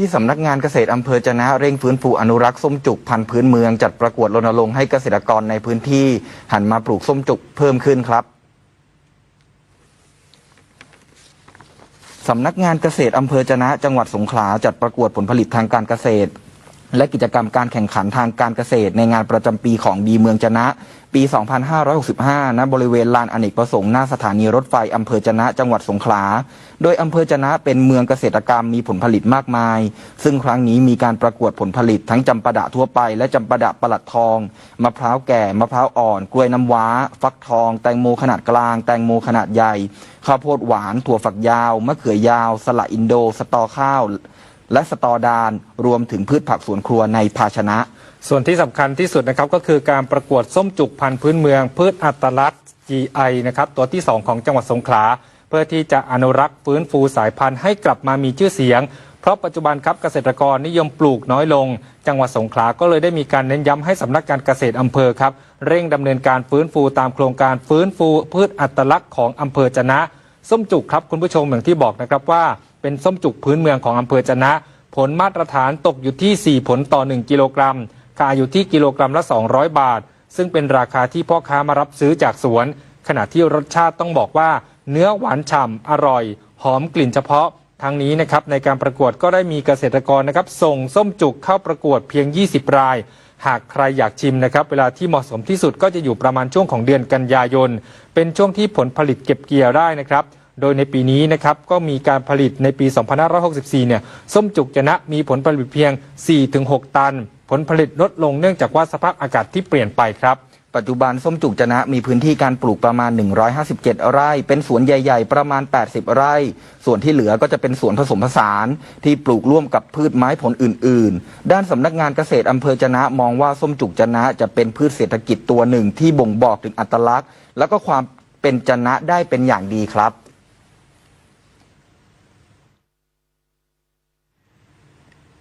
ที่สำนักงานเกษตรอำเภอจะนะเร่งฟื้นฟูอนุรักษ์ส้มจุกพันธุ์พื้นเมืองจัดประกวดรณรงค์ให้เกษตรกรในพื้นที่หันมาปลูกส้มจุกเพิ่มขึ้นครับสำนักงานเกษตรอำเภอจะนะจังหวัดสงขลาจัดประกวดผลผลิตทางการเกษตร และกิจกรรมการแข่งขันทางการเกษตรในงานประจำปีของดีเมืองจนะ ปี 2565 ณ บริเวณลานอเนกประสงค์หน้าสถานีรถไฟอำเภอจนะ จังหวัดสงขลา โดยอำเภอจนะเป็นเมืองเกษตรกรรมมีผลผลิตมากมาย ซึ่งครั้งนี้มีการประกวดผลผลิตทั้งจำปาดะทั่วไปและจำปาดะประหลัดทอง มะพร้าวแก่ มะพร้าวอ่อน กล้วยน้ำว้า ฟักทอง แตงโมขนาดกลาง แตงโมขนาดใหญ่ ข้าวโพดหวาน ถั่วฝักยาว มะเขือยาว สละอินโด สตอข้าว และสตอดานรวมถึงพืชผักสวนครัวในภาชนะ ส่วนที่สำคัญที่สุดนะครับก็คือการประกวดส้มจุกพันธุ์พื้นเมือง พืชอัตลักษณ์ GI นะครับตัวที่ 2 ของจังหวัดสงขลา เพื่อที่จะอนุรักษ์ฟื้นฟูสายพันธุ์ให้กลับมามีชื่อเสียง เพราะปัจจุบันครับเกษตรกรนิยมปลูกน้อยลง จังหวัดสงขลาก็เลยได้มีการเน้นย้ำให้สำนักการเกษตรอำเภอครับเร่งดำเนินการฟื้นฟูตามโครงการฟื้นฟูพืชอัตลักษณ์ของอำเภอจะนะส้มจุกครับคุณผู้ชมอย่างที่บอกนะครับว่า เป็นส้มจุกพื้นเมืองของอำเภอจะนะ ผลมาตรฐานตกอยู่ที่ 4 ผลต่อ 1 กิโลกรัมขายอยู่ที่กิโลกรัมละ 200 บาท ซึ่งเป็นราคาที่พ่อค้ามารับซื้อจากสวน ขณะที่รสชาติต้องบอกว่า เนื้อหวานฉ่ำอร่อย หอมกลิ่นเฉพาะทั้งนี้นะครับในการประกวดก็ได้มีเกษตรกรนะครับส่งส้มจุกเข้าประกวดเพียง 20 ราย หากใครอยากชิมนะครับเวลาที่เหมาะสมที่สุดก็จะอยู่ประมาณช่วงของเดือนกันยายน เป็นช่วงที่ผลผลิตเก็บเกี่ยวได้นะครับ โดยในปีนี้นะครับก็มีการผลิตในปี 2564 เนี่ยส้มจุกจะนะมีผลผลิตเพียง 4-6 ตัน ผลผลิตลดลงเนื่องจากว่าสภาพอากาศที่เปลี่ยนไปครับปัจจุบันส้มจุกจะนะมีพื้นที่การปลูกประมาณ 157 ไร่ เป็นสวนใหญ่ ๆ ประมาณ 80 ไร่ ส่วนที่เหลือก็จะเป็นสวนผสมผสาน ที่ปลูกร่วมกับพืชไม้ผลอื่น ๆ ด้านสำนักงานเกษตรอำเภอจะนะมองว่าส้มจุกจะนะจะเป็นพืชเศรษฐกิจตัวหนึ่งที่บ่งบอกถึงอัตลักษณ์ แล้วก็ความเป็นจะนะได้เป็นอย่างดีครับ